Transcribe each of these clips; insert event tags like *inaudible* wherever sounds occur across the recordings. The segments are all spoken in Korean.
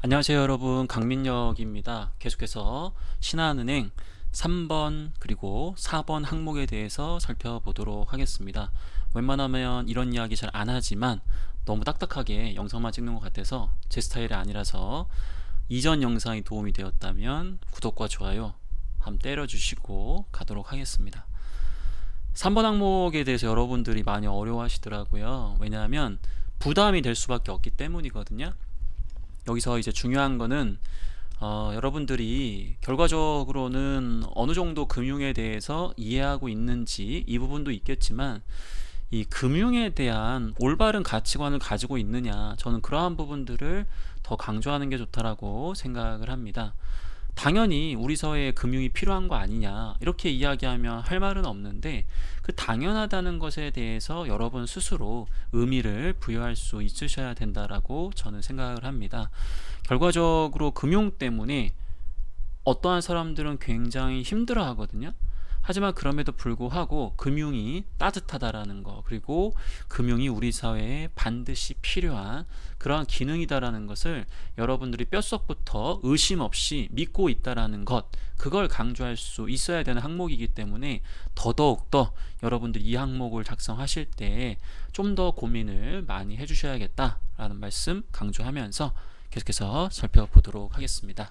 안녕하세요 여러분 강민혁입니다. 계속해서 신한은행 3번 그리고 4번 항목에 대해서 살펴보도록 하겠습니다. 웬만하면 이런 이야기 잘 안 하지만 너무 딱딱하게 영상만 찍는 것 같아서 제 스타일이 아니라서 이전 영상이 도움이 되었다면 구독과 좋아요 한번 때려주시고 가도록 하겠습니다. 3번 항목에 대해서 여러분들이 많이 어려워하시더라고요. 왜냐하면 부담이 될 수밖에 없기 때문이거든요. 여기서 이제 중요한 거는 어, 여러분들이 결과적으로는 어느 정도 금융에 대해서 이해하고 있는지 이 부분도 있겠지만 이 금융에 대한 올바른 가치관을 가지고 있느냐 저는 그러한 부분들을 더 강조하는 게 좋다라고 생각을 합니다. 당연히 우리 사회에 금융이 필요한 거 아니냐 이렇게 이야기하면 할 말은 없는데 그 당연하다는 것에 대해서 여러분 스스로 의미를 부여할 수 있으셔야 된다라고 저는 생각을 합니다. 결과적으로 금융 때문에 어떠한 사람들은 굉장히 힘들어 하거든요. 하지만 그럼에도 불구하고 금융이 따뜻하다라는 거 그리고 금융이 우리 사회에 반드시 필요한 그러한 기능이다라는 것을 여러분들이 뼛속부터 의심 없이 믿고 있다라는 것 그걸 강조할 수 있어야 되는 항목이기 때문에 더더욱 더 여러분들이 이 항목을 작성하실 때 좀 더 고민을 많이 해주셔야겠다라는 말씀 강조하면서 계속해서 살펴보도록 하겠습니다.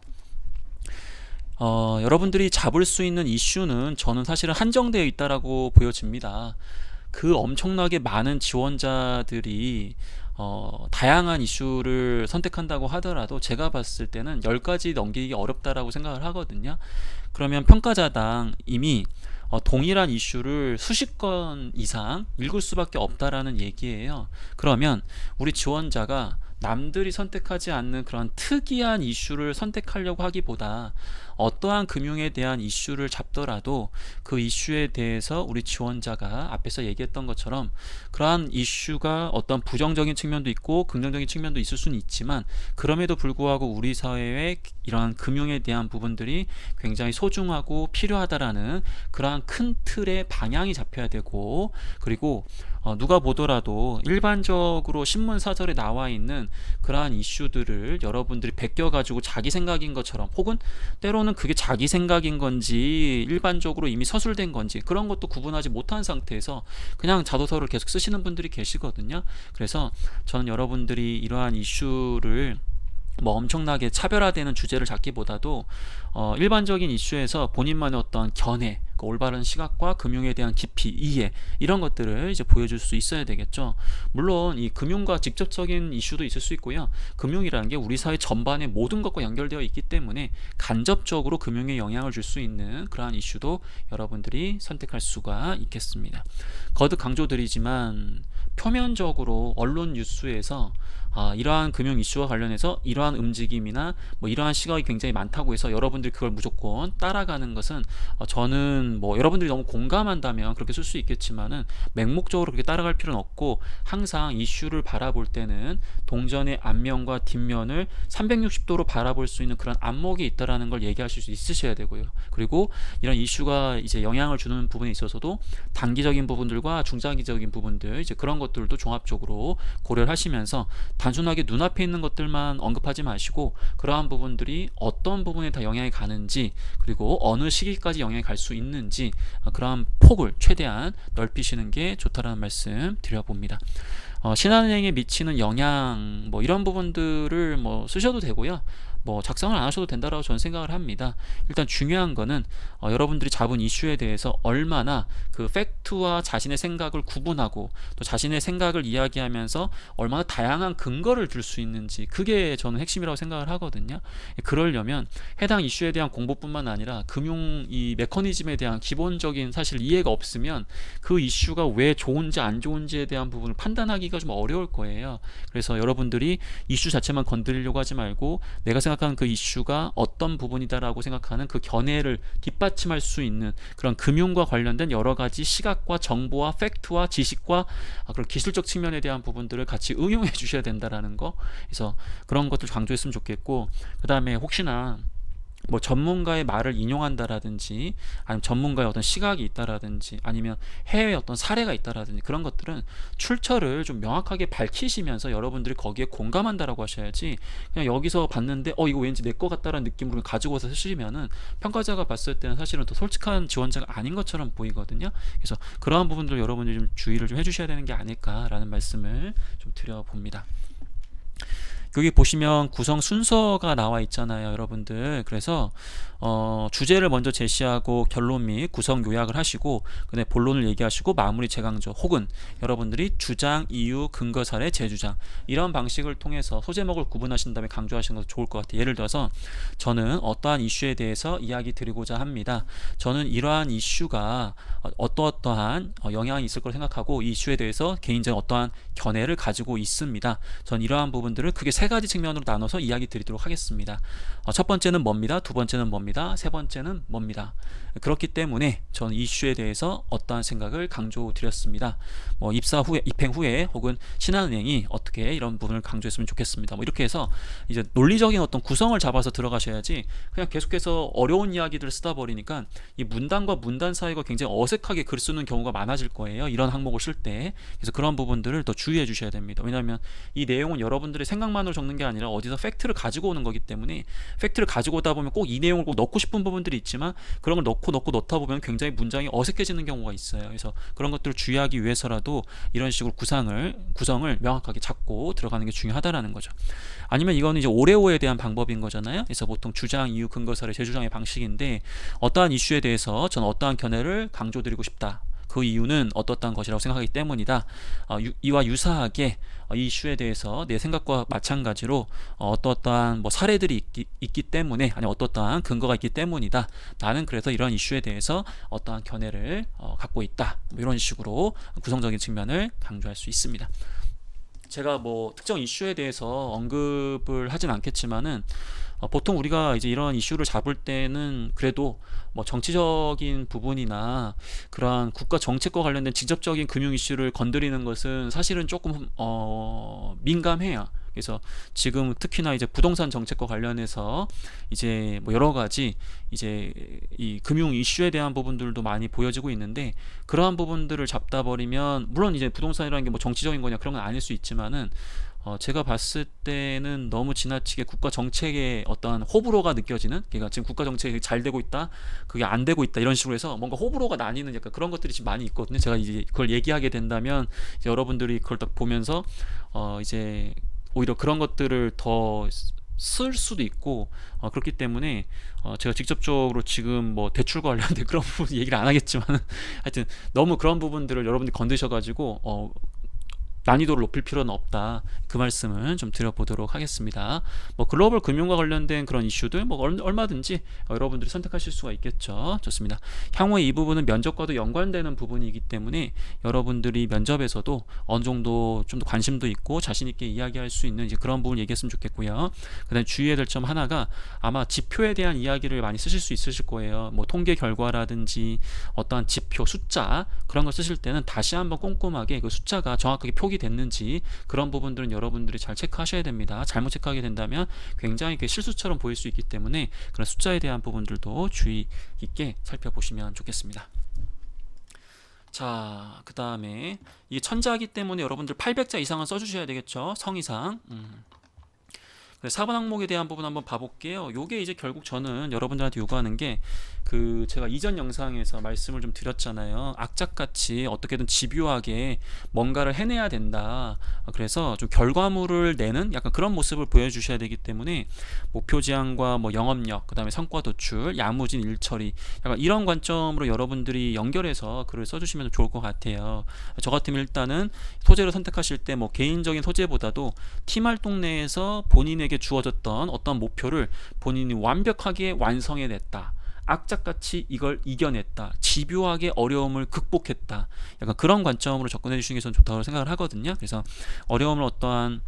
어, 여러분들이 잡을 수 있는 이슈는 저는 사실은 한정되어 있다라고 보여집니다. 그 엄청나게 많은 지원자들이 어, 다양한 이슈를 선택한다고 하더라도 제가 봤을 때는 10가지 넘기기 어렵다라고 생각을 하거든요. 그러면 평가자당 이미 어, 동일한 이슈를 수십 건 이상 읽을 수밖에 없다라는 얘기예요. 그러면 우리 지원자가 남들이 선택하지 않는 그런 특이한 이슈를 선택하려고 하기보다 어떠한 금융에 대한 이슈를 잡더라도 그 이슈에 대해서 우리 지원자가 앞에서 얘기했던 것처럼 그러한 이슈가 어떤 부정적인 측면도 있고 긍정적인 측면도 있을 수는 있지만 그럼에도 불구하고 우리 사회에 이러한 금융에 대한 부분들이 굉장히 소중하고 필요하다라는 그러한 큰 틀의 방향이 잡혀야 되고 그리고 어, 누가 보더라도 일반적으로 신문 사설에 나와 있는 그러한 이슈들을 여러분들이 베껴 가지고 자기 생각인 것처럼 혹은 때로는 그게 자기 생각인 건지 일반적으로 이미 서술된 건지 그런 것도 구분하지 못한 상태에서 그냥 자도서를 계속 쓰시는 분들이 계시거든요. 그래서 저는 여러분들이 이러한 이슈를 뭐 엄청나게 차별화되는 주제를 잡기보다도 어, 일반적인 이슈에서 본인만의 어떤 견해, 그 올바른 시각과 금융에 대한 깊이, 이해 이런 것들을 이제 보여줄 수 있어야 되겠죠. 물론 이 금융과 직접적인 이슈도 있을 수 있고요. 금융이라는 게 우리 사회 전반의 모든 것과 연결되어 있기 때문에 간접적으로 금융에 영향을 줄 수 있는 그러한 이슈도 여러분들이 선택할 수가 있겠습니다. 거듭 강조드리지만 표면적으로 언론 뉴스에서 아, 이러한 금융 이슈와 관련해서 이러한 움직임이나 뭐 이러한 시각이 굉장히 많다고 해서 여러분들이 그걸 무조건 따라가는 것은 어, 저는 뭐 여러분들이 너무 공감한다면 그렇게 쓸 수 있겠지만은 맹목적으로 그렇게 따라갈 필요는 없고 항상 이슈를 바라볼 때는 동전의 앞면과 뒷면을 360도로 바라볼 수 있는 그런 안목이 있다라는 걸 얘기하실 수 있으셔야 되고요. 그리고 이런 이슈가 이제 영향을 주는 부분에 있어서도 단기적인 부분들과 중장기적인 부분들 이제 그런 것들도 종합적으로 고려를 하시면서 단 순하게 눈앞에 있는 것들만 언급하지 마시고 그러한 부분들이 어떤 부분에 다 영향이 가는지 그리고 어느 시기까지 영향이 갈 수 있는지 어, 그러한 폭을 최대한 넓히시는 게 좋다라는 말씀 드려봅니다. 어, 신한은행에 미치는 영향 뭐 이런 부분들을 뭐 쓰셔도 되고요. 뭐 작성을 안 하셔도 된다라고 저는 생각을 합니다. 일단 중요한 거는 어, 여러분들이 잡은 이슈에 대해서 얼마나 그 팩트와 자신의 생각을 구분하고 또 자신의 생각을 이야기하면서 얼마나 다양한 근거를 들수 있는지 그게 저는 핵심이라고 생각을 하거든요. 그러려면 해당 이슈에 대한 공부뿐만 아니라 금융 이 메커니즘에 대한 기본적인 사실 이해가 없으면 그 이슈가 왜 좋은지 안 좋은지에 대한 부분을 판단하기가 좀 어려울 거예요. 그래서 여러분들이 이슈 자체만 건드리려고 하지 말고 내가 생각 하는 그 이슈가 어떤 부분이다라고 생각하는 그 견해를 뒷받침할 수 있는 그런 금융과 관련된 여러 가지 시각과 정보와 팩트와 지식과 그런 기술적 측면에 대한 부분들을 같이 응용해 주셔야 된다라는 거. 그래서 그런 것들 강조했으면 좋겠고 그 다음에 혹시나 뭐 전문가의 말을 인용한다라든지 아니면 전문가의 어떤 시각이 있다라든지 아니면 해외 어떤 사례가 있다라든지 그런 것들은 출처를 좀 명확하게 밝히시면서 여러분들이 거기에 공감한다라고 하셔야지 그냥 여기서 봤는데 어 이거 왠지 내거 같다라는 느낌으로 가지고서 쓰시면은 평가자가 봤을 때는 사실은 더 솔직한 지원자가 아닌 것처럼 보이거든요. 그래서 그러한 부분들 여러분들이 좀 주의를 좀 해주셔야 되는 게 아닐까라는 말씀을 좀 드려봅니다. 여기 보시면 구성 순서가 나와 있잖아요, 여러분들. 그래서 어, 주제를 먼저 제시하고 결론 및 구성 요약을 하시고 그다음에 본론을 얘기하시고 마무리 재강조 혹은 여러분들이 주장, 이유, 근거 사례, 재주장 이런 방식을 통해서 소제목을 구분하신 다음에 강조하시는 것도 좋을 것 같아요. 예를 들어서 저는 어떠한 이슈에 대해서 이야기 드리고자 합니다. 저는 이러한 이슈가 어떠어떠한 영향이 있을 걸 생각하고 이 이슈에 대해서 개인적인 어떠한 견해를 가지고 있습니다. 전 이러한 부분들을 크게 세 가지 측면으로 나눠서 이야기 드리도록 하겠습니다. 어, 첫 번째는 뭡니다. 두 번째는 뭡니다. 세 번째는 뭡니다. 그렇기 때문에 전 이슈에 대해서 어떠한 생각을 강조드렸습니다. 뭐 입사 후에 입행 후에 혹은 신한은행이 어떻게 이런 부분을 강조했으면 좋겠습니다. 뭐 이렇게 해서 이제 논리적인 어떤 구성을 잡아서 들어가셔야지 그냥 계속해서 어려운 이야기들을 쓰다 버리니까 이 문단과 문단 사이가 굉장히 어색하게 글 쓰는 경우가 많아질 거예요. 이런 항목을 쓸 때. 그래서 그런 부분들을 더 주의해 주셔야 됩니다. 왜냐하면 이 내용은 여러분들의 생각만으로 적는 게 아니라 어디서 팩트를 가지고 오는 거기 때문에 팩트를 가지고 오다 보면 꼭 이 내용을 꼭 넣고 싶은 부분들이 있지만 그런 걸 넣고 넣고 넣다 보면 굉장히 문장이 어색해지는 경우가 있어요. 그래서 그런 것들을 주의하기 위해서라도 이런 식으로 구상을 구성을 명확하게 잡고 들어가는 게 중요하다라는 거죠. 아니면 이거는 이제 오레오에 대한 방법인 거잖아요. 그래서 보통 주장, 이유, 근거, 사례, 재주장의 방식인데 어떠한 이슈에 대해서 저는 어떠한 견해를 강조드리고 싶다. 그 이유는 어떻다는 것이라고 생각하기 때문이다. 어, 유, 이와 유사하게 어, 이 이슈에 대해서 내 생각과 마찬가지로 어, 어떠한 뭐 사례들이 있기, 있기 때문에 아니 어떠한 근거가 있기 때문이다. 나는 그래서 이런 이슈에 대해서 어떠한 견해를 어, 갖고 있다. 뭐 이런 식으로 구성적인 측면을 강조할 수 있습니다. 제가 뭐 특정 이슈에 대해서 언급을 하진 않겠지만은 어, 보통 우리가 이제 이런 이슈를 잡을 때는 그래도 뭐 정치적인 부분이나 그러한 국가 정책과 관련된 직접적인 금융 이슈를 건드리는 것은 사실은 조금 어 민감해요. 그래서 지금 특히나 이제 부동산 정책과 관련해서 이제 뭐 여러 가지 이제 이 금융 이슈에 대한 부분들도 많이 보여지고 있는데 그러한 부분들을 잡다 버리면 물론 이제 부동산이라는 게 뭐 정치적인 거냐 그런 건 아닐 수 있지만은 어, 제가 봤을 때는 너무 지나치게 국가 정책의 어떠한 호불호가 느껴지는, 그러니까 지금 국가 정책이 잘 되고 있다, 그게 안 되고 있다 이런 식으로 해서 뭔가 호불호가 나뉘는 약간 그런 것들이 지금 많이 있거든요. 제가 이제 그걸 얘기하게 된다면 여러분들이 그걸 딱 보면서 어, 이제 오히려 그런 것들을 더 쓸 수도 있고 어, 그렇기 때문에 어, 제가 직접적으로 지금 뭐 대출과 관련된 *laughs* 그런 부분 얘기를 안 하겠지만 하여튼 너무 그런 부분들을 여러분들이 건드셔 가지고 어, 난이도를 높일 필요는 없다. 그 말씀을 좀 드려보도록 하겠습니다. 뭐 글로벌 금융과 관련된 그런 이슈들 뭐 얼마든지 여러분들이 선택하실 수가 있겠죠. 좋습니다. 향후에 이 부분은 면접과도 연관되는 부분이기 때문에 여러분들이 면접에서도 어느 정도 좀 더 관심도 있고 자신 있게 이야기할 수 있는 이제 그런 부분 얘기했으면 좋겠고요. 그다음 주의해야 될 점 하나가 아마 지표에 대한 이야기를 많이 쓰실 수 있으실 거예요. 뭐 통계 결과라든지 어떠한 지표 숫자 그런 걸 쓰실 때는 다시 한번 꼼꼼하게 그 숫자가 정확하게 표기 해석이 됐는지 그런 부분들은 여러분들이 잘 체크하셔야 됩니다. 잘못 체크하게 된다면 굉장히 실수처럼 보일 수 있기 때문에 그런 숫자에 대한 부분들도 주의 있게 살펴보시면 좋겠습니다. 자, 그 다음에 이게 천자이기 때문에 여러분들 800자 이상은 써주셔야 되겠죠. 성이상. 음. 4번 항목에 대한 부분 한번 봐볼게요. 요게 이제 결국 저는 여러분들한테 요구하는 게 그 제가 이전 영상에서 말씀을 좀 드렸잖아요. 악착같이 어떻게든 집요하게 뭔가를 해내야 된다. 그래서 좀 결과물을 내는 약간 그런 모습을 보여주셔야 되기 때문에 목표 지향과 뭐 영업력, 그 다음에 성과 도출, 야무진 일처리, 약간 이런 관점으로 여러분들이 연결해서 글을 써주시면 좋을 것 같아요. 저 같으면 일단은 소재를 선택하실 때 뭐 개인적인 소재보다도 팀 활동 내에서 본인에게 본인에게 주어졌던 어떤 목표를 본인이 완벽하게 완성해냈다. 악착같이 이걸 이겨냈다. 집요하게 어려움을 극복했다. 약간 그런 관점으로 접근해 주시는 게 좋다고 생각을 하거든요. 그래서 어려움을 어떠한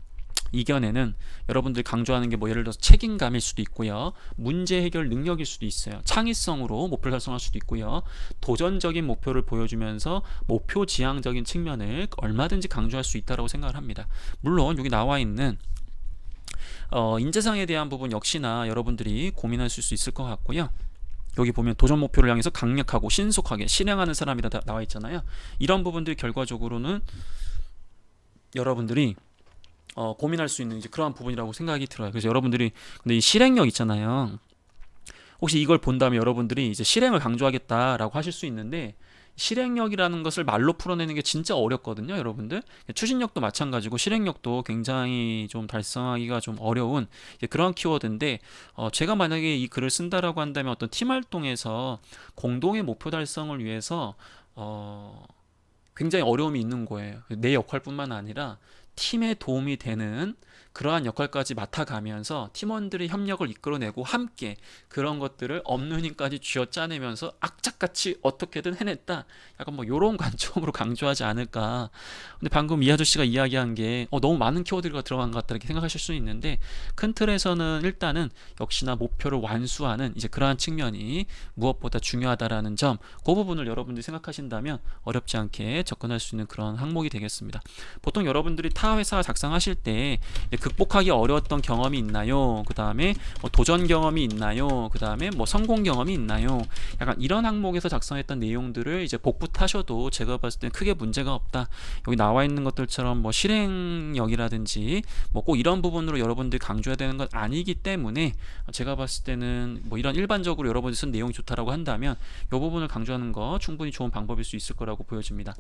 이겨내는 여러분들이 강조하는 게 뭐 예를 들어서 책임감일 수도 있고요. 문제 해결 능력일 수도 있어요. 창의성으로 목표를 달성할 수도 있고요. 도전적인 목표를 보여주면서 목표 지향적인 측면을 얼마든지 강조할 수 있다고 생각을 합니다. 물론 여기 나와 있는 어, 인재상에 대한 부분 역시나 여러분들이 고민하실 수 있을 것 같고요. 여기 보면 도전 목표를 향해서 강력하고 신속하게 실행하는 사람이다 다- 나와 있잖아요. 이런 부분들이 결과적으로는 여러분들이 어, 고민할 수 있는 이제 그러한 부분이라고 생각이 들어요. 그래서 여러분들이 근데 이 실행력 있잖아요. 혹시 이걸 본다면 여러분들이 이제 실행을 강조하겠다라고 하실 수 있는데 실행력이라는 것을 말로 풀어내는 게 진짜 어렵거든요, 여러분들. 추진력도 마찬가지고 실행력도 굉장히 좀 달성하기가 좀 어려운 그런 키워드인데 어, 제가 만약에 이 글을 쓴다라고 한다면 어떤 팀 활동에서 공동의 목표 달성을 위해서 어, 굉장히 어려움이 있는 거예요. 내 역할뿐만 아니라 팀에 도움이 되는 그러한 역할까지 맡아가면서 팀원들의 협력을 이끌어내고 함께 그런 것들을 없는 힘까지 쥐어 짜내면서 악착같이 어떻게든 해냈다. 약간 뭐 이런 *laughs* 관점으로 강조하지 않을까. 근데 방금 이 아저씨가 이야기한 게 어, 너무 많은 키워드가 들어간 것 같다 이렇게 생각하실 수 있는데 큰 틀에서는 일단은 역시나 목표를 완수하는 이제 그러한 측면이 무엇보다 중요하다라는 점, 그 부분을 여러분들이 생각하신다면 어렵지 않게 접근할 수 있는 그런 항목이 되겠습니다. 보통 여러분들이 타 회사 작성하실 때 극복하기 어려웠던 경험이 있나요? 그 다음에 뭐 도전 경험이 있나요? 그 다음에 뭐 성공 경험이 있나요? 약간 이런 항목에서 작성했던 내용들을 이제 복붙하셔도 제가 봤을 땐 크게 문제가 없다. 여기 나와 있는 것들처럼 뭐 실행력이라든지 뭐 꼭 이런 부분으로 여러분들이 강조해야 되는 건 아니기 때문에 제가 봤을 때는 뭐 이런 일반적으로 여러분이 쓴 내용이 좋다라고 한다면 이 부분을 강조하는 거 충분히 좋은 방법일 수 있을 거라고 보여집니다.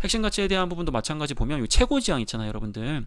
핵심 가치에 대한 부분도 마찬가지 보면 이 최고 지향 있잖아요, 여러분 들.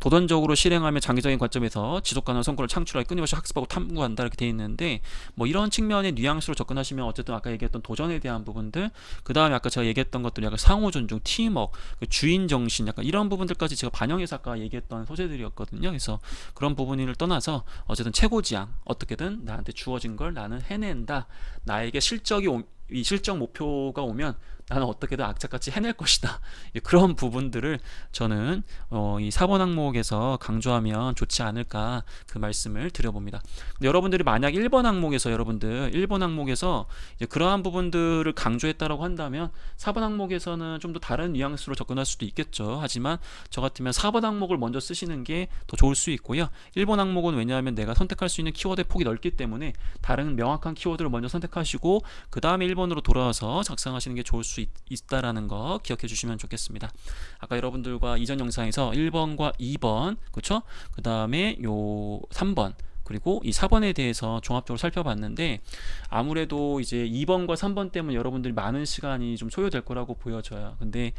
도전적으로 실행하며 장기적인 관점에서 지속 가능한 성과를 창출하여 끊임없이 학습하고 탐구한다 이렇게 돼 있는데 뭐 이런 측면의 뉘앙스로 접근하시면 어쨌든 아까 얘기했던 도전에 대한 부분들 그 다음에 아까 제가 얘기했던 것들 약간 상호 존중, 팀워크, 그 주인 정신 약간 이런 부분들까지 제가 반영해서 아까 얘기했던 소재들이었거든요. 그래서 그런 부분을 떠나서 어쨌든 최고지향 어떻게든 나한테 주어진 걸 나는 해낸다. 나에게 실적이 오, 이 실적 목표가 오면 나는 어떻게든 악착같이 해낼 것이다. 예, 그런 부분들을 저는 어, 이 4번 항목에서 강조하면 좋지 않을까 그 말씀을 드려봅니다. 여러분들이 만약 1번 항목에서 여러분들 1번 항목에서 그러한 부분들을 강조했다라고 한다면 4번 항목에서는 좀 더 다른 뉘앙스로 접근할 수도 있겠죠. 하지만 저 같으면 4번 항목을 먼저 쓰시는 게 더 좋을 수 있고요. 1번 항목은 왜냐하면 내가 선택할 수 있는 키워드의 폭이 넓기 때문에 다른 명확한 키워드를 먼저 선택하시고 그 다음에 1번으로 돌아와서 작성하시는 게 좋을 수 있, 있다라는 거 기억해 주시면 좋겠습니다. 아까 여러분들과 이전 영상에서 1번과 2번 그렇죠? 그 다음에 요 3번 그리고 이 4번에 대해서 종합적으로 살펴봤는데 아무래도 이제 2번과 3번 때문에 여러분들이 많은 시간이 좀 소요될 거라고 보여져요. 근데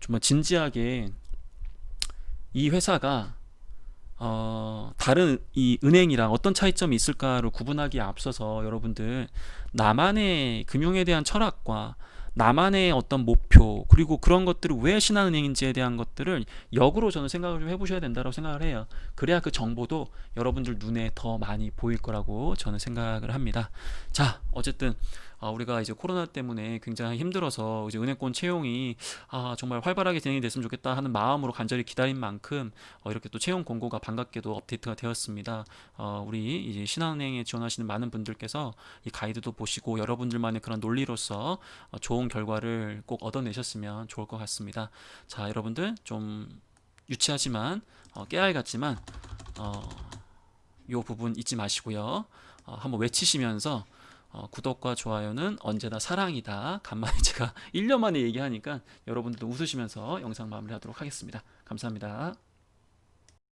좀 진지하게 이 회사가 어, 다른 이 은행이랑 어떤 차이점이 있을까를 구분하기에 앞서서 여러분들 나만의 금융에 대한 철학과 나만의 어떤 목표 그리고 그런 것들을 왜 신한은행인지에 대한 것들을 역으로 저는 생각을 좀 해보셔야 된다고 생각을 해요. 그래야 그 정보도 여러분들 눈에 더 많이 보일 거라고 저는 생각을 합니다. 자, 어쨌든 어, 우리가 이제 코로나 때문에 굉장히 힘들어서 이제 은행권 채용이 아, 정말 활발하게 진행이 됐으면 좋겠다 하는 마음으로 간절히 기다린 만큼 어, 이렇게 또 채용 공고가 반갑게도 업데이트가 되었습니다. 어, 우리 이제 신한은행에 지원하시는 많은 분들께서 이 가이드도 보시고 여러분들만의 그런 논리로서 어, 좋은 결과를 꼭 얻어내셨으면 좋을 것 같습니다. 자, 여러분들 좀 유치하지만 어, 깨알 같지만 어, 요 부분 잊지 마시고요. 어, 한번 외치시면서 어, 구독과 좋아요는 언제나 사랑이다. 간만에 *laughs* 제가 1년 만에 얘기하니까 여러분들도 웃으시면서 영상 마무리하도록 하겠습니다. 감사합니다.